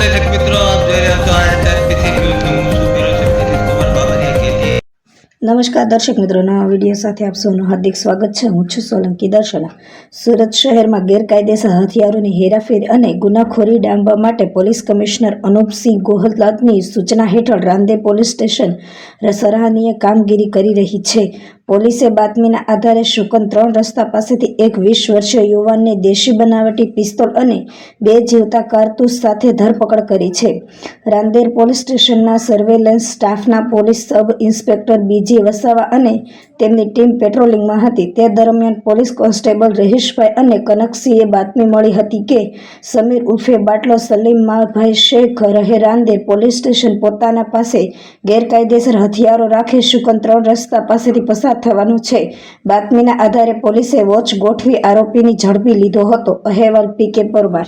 દર્શક મિત્રો, આપ જોઈ રહ્યા છો આરએચઆરપીસી ન્યૂઝ નમસ્કાર દર્શક મિત્રો, નવા વીડિયો સાથે આપ સૌનું હાર્દિક સ્વાગત છે. હું છું સોલંકી દર્શના. સુરત શહેરમાં ગેરકાયદેસર હથિયારોની હેરાફેરી અને ગુનાખોરી ડામવા માટે પોલીસ કમિશનર અનુપસિંહ ગોહલાતની સૂચના હેઠળ રાંદે પોલીસ સ્ટેશન સરાહનીય કામગીરી કરી રહી છે. પોલીસે બાતમીના આધારે શુકન ત્રણ રસ્તા પાસેથી એક વીસ વર્ષીય યુવાનને દેશી બનાવટી પિસ્તોલ અને બે જીવતા કારતૂસ સાથે ધરપકડ કરી છે. રાંદેર પોલીસ સ્ટેશનના સર્વેલન્સ સ્ટાફના police sub inspector B J Vasava અને તેમની ટીમ પેટ્રોલિંગમાં હતી. તે દરમિયાન પોલીસ કોન્સ્ટેબલ રહીશભાઈ અને કનકસિંહે બાતમી મળી હતી કે સમીર ઉર્ફે બાટલો સલીમ માભાઈ શેખ રહે રાંદેર પોલીસ સ્ટેશન પોતાના પાસે ગેરકાયદેસર હથિયારો રાખી શુકન ત્રણ રસ્તા પાસેથી પસાર થવાનું છે. બાતમીના આધારે પોલીસે વોચ ગોઠવી આરોપીની ઝડપી લીધો હતો. અહેવાલ પી કે પરમાર.